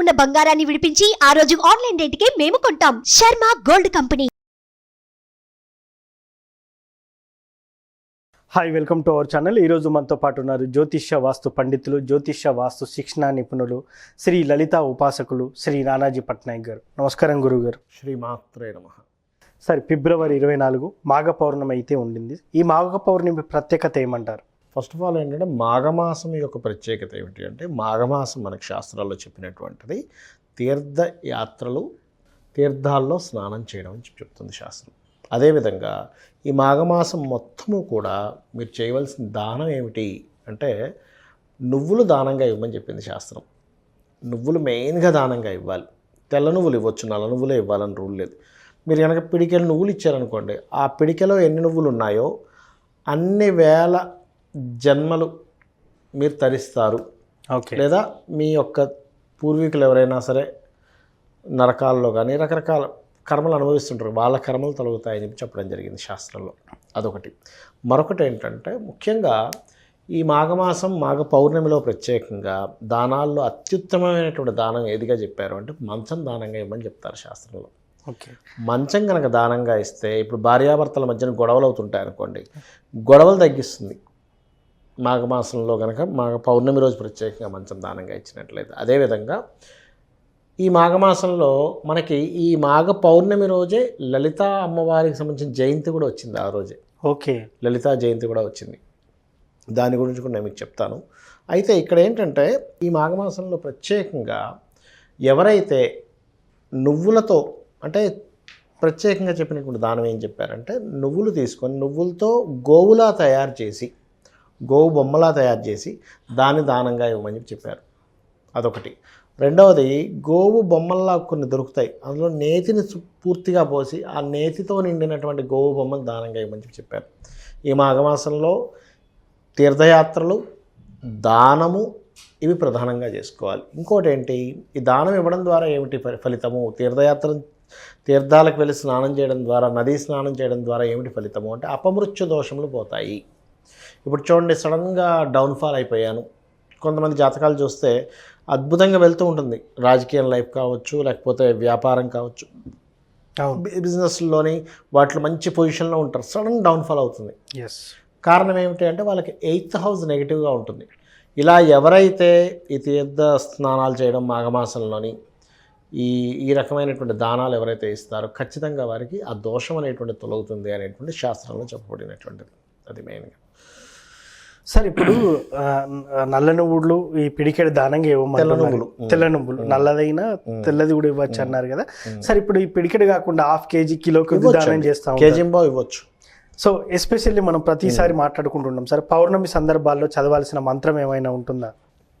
ఉన్న బంగారాన్ని విడిపించి ఆ రోజు ఆన్లైన్ రేటుకే మేము కొంటాం. Sharma gold company. Hi welcome to our channel ఈరోజు మనతో పాటు ఉన్నారు జ్యోతిష్య వాస్తు పండితులు జ్యోతిష్య వాస్తు శిక్షణ నిపుణులు శ్రీ లలిత ఉపాసకులు శ్రీ నానాజీ పట్నాయక్ గారు. నమస్కారం గురువు గారు. శ్రీమాత్రే నమ. సరే ఫిబ్రవరి ఇరవై నాలుగు మాఘ పౌర్ణమి అయితే ఉండింది. ఈ మాఘ పౌర్ణమి ప్రత్యేకత ఏమంటారు? ఫస్ట్ ఆఫ్ ఆల్ ఏంటంటే మాఘమాసం యొక్క ప్రత్యేకత ఏమిటి అంటే మాఘమాసం మనకు శాస్త్రాల్లో చెప్పినటువంటిది తీర్థయాత్రలు తీర్థాల్లో స్నానం చేయడం అని చెప్తుంది శాస్త్రం. అదేవిధంగా ఈ మాఘమాసం మొత్తము కూడా మీరు చేయవలసిన దానం ఏమిటి అంటే నువ్వులు దానంగా ఇవ్వమని చెప్పింది శాస్త్రం. నువ్వులు మెయిన్గా దానంగా ఇవ్వాలి. తెల్ల నువ్వులు ఇవ్వచ్చు నల్ల నువ్వులే ఇవ్వాలని రూల్ లేదు. మీరు కనుక పిడికెలు నువ్వులు ఇచ్చారనుకోండి ఆ పిడికెలో ఎన్ని నువ్వులు ఉన్నాయో అన్ని వేల జన్మలు మీరు తరిస్తారు. ఓకే. లేదా మీ యొక్క పూర్వీకులు ఎవరైనా సరే నరకాల్లో కానీ రకరకాల కర్మలు అనుభవిస్తుంటారు. వాళ్ళ కర్మలు తొలగుతాయని చెప్పి చెప్పడం జరిగింది శాస్త్రంలో. అదొకటి. మరొకటి ఏంటంటే ముఖ్యంగా ఈ మాఘమాసం మాఘ పౌర్ణమిలో ప్రత్యేకంగా దానాల్లో అత్యుత్తమమైనటువంటి దానం ఏదిగా చెప్పారు అంటే మంచం దానంగా ఇవ్వమని చెప్తారు శాస్త్రంలో. ఓకే. మంచం కనుక దానంగా ఇస్తే ఇప్పుడు భార్యాభర్తల మధ్యన గొడవలు అవుతుంటాయి అనుకోండి గొడవలు తగ్గిస్తుంది. మాఘమాసంలో కనుక మాఘ పౌర్ణమి రోజు ప్రత్యేకంగా మంచం దానంగా ఇచ్చినట్లయితే అదేవిధంగా ఈ మాఘమాసంలో మనకి ఈ మాఘ పౌర్ణమి రోజే లలిత అమ్మవారికి సంబంధించిన జయంతి కూడా వచ్చింది ఆ రోజే. ఓకే. లలితా జయంతి కూడా వచ్చింది. దాని గురించి కూడా నేను మీకు చెప్తాను. అయితే ఇక్కడ ఏంటంటే ఈ మాఘమాసంలో ప్రత్యేకంగా ఎవరైతే నువ్వులతో అంటే ప్రత్యేకంగా చెప్పినటువంటి దానం ఏం చెప్పారంటే నువ్వులు తీసుకొని నువ్వులతో గోవులా తయారు చేసి గోవు బొమ్మలా తయారు చేసి దాన్ని దానంగా ఇవ్వమని చెప్పారు. అదొకటి. రెండవది గోవు బొమ్మల్లా కొన్ని దొరుకుతాయి. అందులో నేతిని పూర్తిగా పోసి ఆ నేతితో నిండినటువంటి గోవు బొమ్మలు దానంగా ఇవ్వమని చెప్పారు. ఈ మాఘమాసంలో తీర్థయాత్రలు దానము ఇవి ప్రధానంగా చేసుకోవాలి. ఇంకోటి ఏంటి ఈ దానం ఇవ్వడం ద్వారా ఏమిటి ఫలితము? తీర్థయాత్ర తీర్థాలకు వెళ్ళి స్నానం చేయడం ద్వారా నదీ స్నానం చేయడం ద్వారా ఏమిటి ఫలితము? అంటే అపమృత్యు దోషములు పోతాయి. ఇప్పుడు చూడండి సడన్గా డౌన్ఫాల్ అయిపోయాను. కొంతమంది జాతకాలు చూస్తే అద్భుతంగా వెళ్తూ ఉంటుంది. రాజకీయ లైఫ్ కావచ్చు లేకపోతే వ్యాపారం కావచ్చు. బిజినెస్లోని వాటిలో మంచి పొజిషన్లో ఉంటారు. సడన్ డౌన్ఫాల్ అవుతుంది. ఎస్ కారణం ఏమిటి అంటే వాళ్ళకి ఎయిత్ హౌస్ నెగిటివ్గా ఉంటుంది. ఇలా ఎవరైతే ఈ తీర్థ స్నానాలు చేయడం మాఘమాసంలోని ఈ ఈ రకమైనటువంటి దానాలు ఎవరైతే ఇస్తారో ఖచ్చితంగా వారికి ఆ దోషం అనేటువంటి తొలగుతుంది అనేటువంటి శాస్త్రంలో చెప్పబడినటువంటిది. అది మెయిన్గా. సార్ ఇప్పుడు నల్ల నువ్వులు ఈ పిడికెడు దానంగా తెల్ల నువ్వులు. తెల్ల నువ్వులు. నల్లదైనా తెల్లది కూడా ఇవ్వచ్చు అన్నారు కదా. సార్ ఇప్పుడు ఈ పిడికెడు కాకుండా హాఫ్ కేజీ కిలో కొద్ది దానం చేస్తా. కేజింబో ఇవ్వచ్చు. సో ఎస్పెషల్లీ మనం ప్రతిసారి మాట్లాడుకుంటున్నాం సార్ పౌర్ణమి సందర్భాల్లో చదవాల్సిన మంత్రం ఏమైనా ఉంటుందా?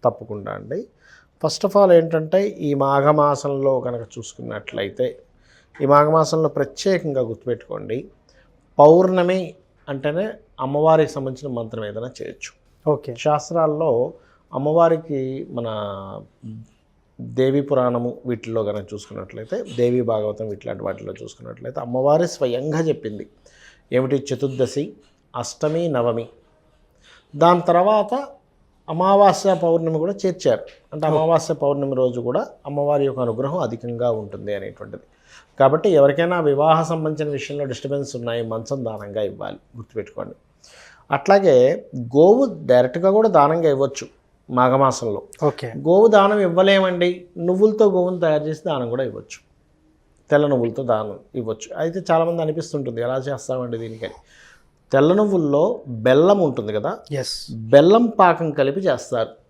తప్పకుండా అండి. ఫస్ట్ ఆఫ్ ఆల్ ఏంటంటే ఈ మాఘమాసంలో కనుక చూసుకున్నట్లయితే ఈ మాఘమాసంలో ప్రత్యేకంగా గుర్తుపెట్టుకోండి. పౌర్ణమి అంటేనే అమ్మవారికి సంబంధించిన మంత్రం ఏదైనా చేయొచ్చు. ఓకే. శాస్త్రాల్లో అమ్మవారికి మన దేవి పురాణము వీటిల్లో కనుక చూసుకున్నట్లయితే దేవి భాగవతం ఇట్లాంటి వాటిలో చూసుకున్నట్లయితే అమ్మవారి స్వయంగా చెప్పింది. ఏమిటి? చతుర్దశి అష్టమి నవమి. దాని తర్వాత అమావాస్య పౌర్ణమి కూడా చేర్చారు. అంటే అమావాస్య పౌర్ణమి రోజు కూడా అమ్మవారి యొక్క అనుగ్రహం అధికంగా ఉంటుంది అనేటువంటిది. కాబట్టి ఎవరికైనా వివాహ సంబంధించిన విషయంలో డిస్టర్బెన్స్ ఉన్నాయి మంచం దానంగా ఇవ్వాలి. గుర్తుపెట్టుకోండి. అట్లాగే గోవు డైరెక్ట్గా కూడా దానంగా ఇవ్వచ్చు మాఘమాసంలో. ఓకే. గోవు దానం ఇవ్వలేమండి. నువ్వులతో గోవును తయారు చేసి దానం కూడా ఇవ్వచ్చు. తెల్ల నువ్వులతో దానం ఇవ్వచ్చు. అయితే చాలామంది అనిపిస్తుంటుంది ఎలా చేస్తామండి దీనికని తెల్ల నువ్వుల్లో బెల్లం ఉంటుంది కదా? ఎస్ బెల్లం పాకం కలిపి చేస్తారు.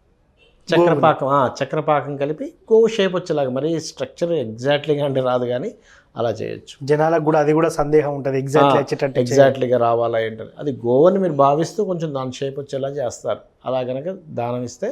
చక్కెర పాకం ఆ, చక్కెర పాకం కలిపి గోవు షేప్ వచ్చేలాగా మరి స్ట్రక్చర్ ఎగ్జాక్ట్లీగా అంటే రాదు కానీ అలా చేయొచ్చు. జనాలకు కూడా అది కూడా సందేహం ఉంటుంది ఎగ్జాక్ట్లీ వచ్చేటట్టు. ఎగ్జాక్ట్లీగా రావాలా ఏంటని అది గోవని మీరు భావిస్తూ కొంచెం దాని షేప్ వచ్చేలా చేస్తారు. అలా కనుక దానం ఇస్తే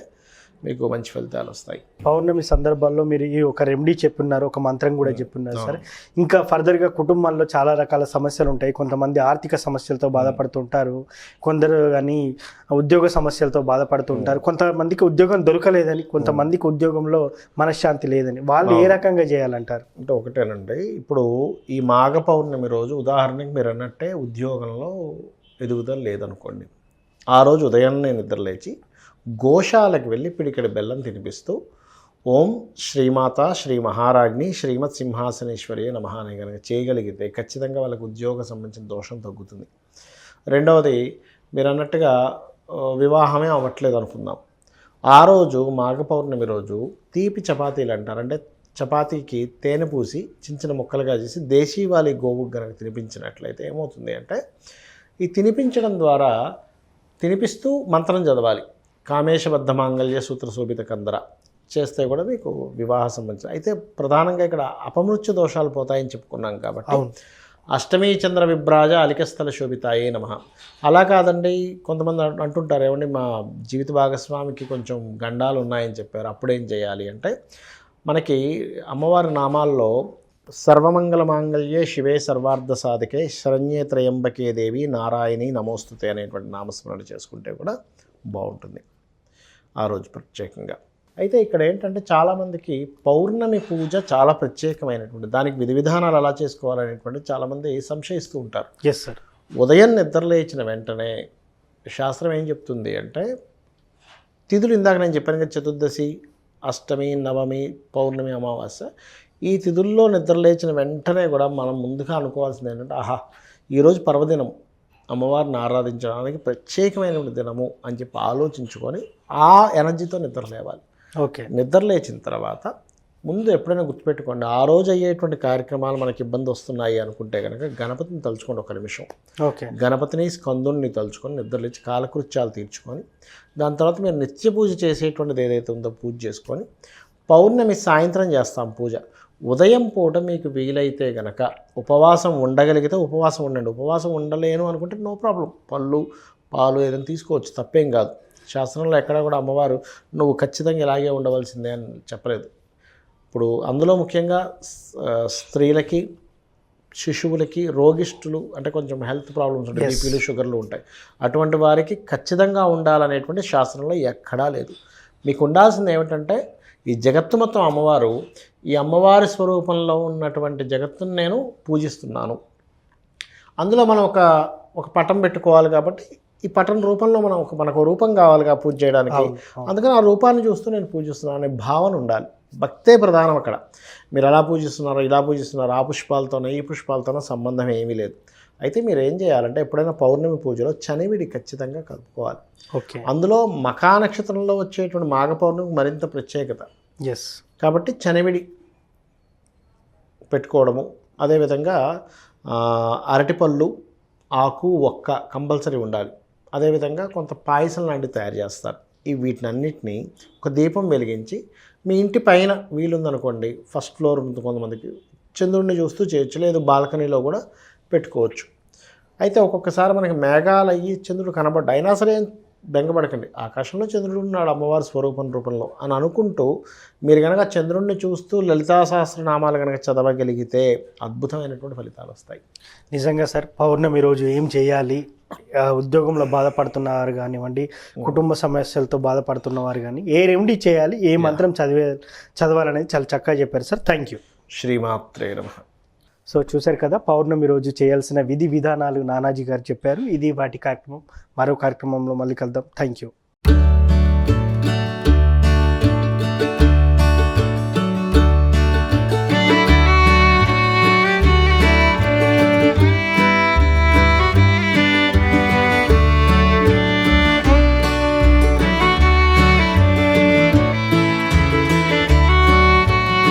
మీకు మంచి ఫలితాలు వస్తాయి. పౌర్ణమి సందర్భాల్లో మీరు ఈ ఒక రెమెడీ చెప్పున్నారు ఒక మంత్రం కూడా చెప్పున్నారు సార్. ఇంకా ఫర్దర్గా కుటుంబాల్లో చాలా రకాల సమస్యలు ఉంటాయి. కొంతమంది ఆర్థిక సమస్యలతో బాధపడుతుంటారు. కొందరు కానీ ఉద్యోగ సమస్యలతో బాధపడుతుంటారు. కొంతమందికి ఉద్యోగం దొరకలేదని కొంతమందికి ఉద్యోగంలో మనశ్శాంతి లేదని వాళ్ళు ఏ రకంగా చేయాలంటారు? అంటే ఒకటేనండి. ఇప్పుడు ఈ మాఘ పౌర్ణమి రోజు ఉదాహరణకి మీరు అన్నట్టే ఉద్యోగంలో ఎదుగుదల లేదనుకోండి. ఆ రోజు ఉదయాన్నే నిద్ర లేచి గోశాలకు వెళ్ళి పిడికెడు బెల్లం తినిపిస్తూ ఓం శ్రీమాత శ్రీ మహారాజ్ని శ్రీమత్ సింహాసనేశ్వరి నమ అని కనుక చేయగలిగితే ఖచ్చితంగా వాళ్ళకు ఉద్యోగ సంబంధించిన దోషం తగ్గుతుంది. రెండవది మీరు అన్నట్టుగా వివాహమే అవ్వట్లేదు అనుకుందాం. ఆ రోజు మాఘ పౌర్ణమి రోజు తీపి చపాతీలు అంటారు. అంటే చపాతీకి తేనె పూసి చిన్న చిన్న ముక్కలుగా చేసి దేశీవాలి గోవు కనుక తినిపించినట్లయితే ఏమవుతుంది అంటే ఈ తినిపించడం ద్వారా తినిపిస్తూ మంత్రం చదవాలి. కామేశబద్ధ మాంగళ్య సూత్ర శోభిత కందర చేస్తే కూడా మీకు వివాహ సంబంధించిన అయితే ప్రధానంగా ఇక్కడ అపమృత్యు దోషాలు పోతాయని చెప్పుకున్నాం కాబట్టి అష్టమి చంద్ర విభ్రాజ అలికస్థల శోభితాయే నమ. అలా కాదండి కొంతమంది అంటుంటారు ఏమండి మా జీవిత భాగస్వామికి కొంచెం గండాలు ఉన్నాయని చెప్పారు అప్పుడేం చేయాలి? అంటే మనకి అమ్మవారి నామాల్లో సర్వమంగళ మాంగళ్యే శివే సర్వార్థ సాధికే శరణ్యే త్రయంబకే దేవి నారాయణి నమోస్తుతే అనేటువంటి నామస్మరణ చేసుకుంటే కూడా బాగుంటుంది ఆ రోజు ప్రత్యేకంగా. అయితే ఇక్కడ ఏంటంటే చాలామందికి పౌర్ణమి పూజ చాలా ప్రత్యేకమైనటువంటి దానికి విధి విధానాలు ఎలా చేసుకోవాలనేటువంటి చాలామంది సంశయిస్తూ ఉంటారు. ఎస్ సార్ ఉదయం నిద్రలేచిన వెంటనే శాస్త్రం ఏం చెప్తుంది అంటే తిథులు ఇందాక నేను చెప్పాను కదా చతుర్దశి అష్టమి నవమి పౌర్ణమి అమావాస్య ఈ తిథుల్లో నిద్రలేచిన వెంటనే కూడా మనం ముందుగా అనుకోవాల్సింది ఏంటంటే ఆహా ఈరోజు పర్వదినం. అమ్మవారిని ఆరాధించడానికి ప్రత్యేకమైనటువంటి దినము అని చెప్పి ఆలోచించుకొని ఆ ఎనర్జీతో నిద్ర లేవాలి. ఓకే. నిద్ర లేచిన తర్వాత ముందు ఎప్పుడైనా గుర్తుపెట్టుకోండి ఆ రోజు అయ్యేటువంటి కార్యక్రమాలు మనకి ఇబ్బంది వస్తున్నాయి అనుకుంటే కనుక గణపతిని తలుచుకోండి ఒక నిమిషం. ఓకే. గణపతిని స్కందుని తలుచుకొని నిద్రలేచి కాలకృత్యాలు తీర్చుకొని దాని తర్వాత మీరు నిత్య పూజ చేసేటువంటిది ఏదైతే ఉందో పూజ చేసుకొని పౌర్ణమి సాయంత్రం చేస్తాం పూజ. ఉదయం పూట మీకు వీలైతే గనక ఉపవాసం ఉండగలిగితే ఉపవాసం ఉండండి. ఉపవాసం ఉండలేను అనుకుంటే నో ప్రాబ్లం. పళ్ళు పాలు ఏదైనా తీసుకోవచ్చు. తప్పేం కాదు. శాస్త్రంలో ఎక్కడ కూడా అమ్మవారు నువ్వు ఖచ్చితంగా ఇలాగే ఉండవలసిందే అని చెప్పలేదు. ఇప్పుడు అందులో ముఖ్యంగా స్త్రీలకి శిశువులకి రోగిష్టులు అంటే కొంచెం హెల్త్ ప్రాబ్లమ్స్ ఉంటాయి. బీపీలు షుగర్లు ఉంటాయి. అటువంటి వారికి ఖచ్చితంగా ఉండాలనేటువంటి శాస్త్రంలో ఎక్కడా లేదు. మీకు ఉండాల్సింది ఏమిటంటే ఈ జగత్తు మొత్తం అమ్మవారు ఈ అమ్మవారి స్వరూపంలో ఉన్నటువంటి జగత్తును నేను పూజిస్తున్నాను. అందులో మనం ఒక ఒక పటం పెట్టుకోవాలి కాబట్టి ఈ పటం రూపంలో మనం ఒక మనకు రూపం కావాలిగా పూజ చేయడానికి. అందుకని ఆ రూపాన్ని చూస్తూ నేను పూజిస్తున్నాను అనే భావన ఉండాలి. భక్తే ప్రధానం అక్కడ. మీరు ఎలా పూజిస్తున్నారో ఇలా పూజిస్తున్నారో ఆ పుష్పాలతోనో ఈ పుష్పాలతోనో సంబంధం ఏమీ లేదు. అయితే మీరు ఏం చేయాలంటే ఎప్పుడైనా పౌర్ణమి పూజలో చనివిడి ఖచ్చితంగా కలుపుకోవాలి. ఓకే. అందులో మకా నక్షత్రంలో వచ్చేటువంటి మాఘ పౌర్ణమి మరింత ప్రత్యేకత. ఎస్ కాబట్టి చనివిడి పెట్టుకోవడము. అదేవిధంగా అరటిపళ్ళు ఆకు ఒక్క కంపల్సరీ ఉండాలి. అదేవిధంగా కొంత పాయసం లాంటివి తయారు చేస్తారు. ఈ వీటినన్నిటిని ఒక దీపం వెలిగించి మీ ఇంటి పైన వీలుందనుకోండి ఫస్ట్ ఫ్లోర్ కొంతమందికి చంద్రుడిని చూస్తూ చేయొచ్చు లేదు బాల్కనీలో కూడా పెట్టుకోవచ్చు. అయితే ఒక్కొక్కసారి మనకి మేఘాలు అయ్యి చంద్రుడు కనబడ్డా అయినా సరే బెంగపడకండి. ఆకాశంలో చంద్రుడు ఉన్నాడు అమ్మవారి స్వరూపం రూపంలో అని అనుకుంటూ మీరు కనుక చంద్రుడిని చూస్తూ లలితా సహస్రనామాలు కనుక చదవగలిగితే అద్భుతమైనటువంటి ఫలితాలు వస్తాయి. నిజంగా సార్ పౌర్ణమి రోజు ఏం చేయాలి? ఉద్యోగంలో బాధపడుతున్నవారు కానివ్వండి కుటుంబ సమస్యలతో బాధపడుతున్న వారు కానీ ఏ రెమెడీ చేయాలి? ఏ మంత్రం చదివే చదవాలనేది చాలా చక్కగా చెప్పారు సార్. థ్యాంక్ యూ శ్రీమాత్రే నమ. సో చూశారు కదా పౌర్ణమి రోజు చేయాల్సిన విధి విధానాలు నానాజీ గారు చెప్పారు. ఇది వాటి కార్యక్రమం. మరో కార్యక్రమంలో మళ్ళీ కలుద్దాం. Thank you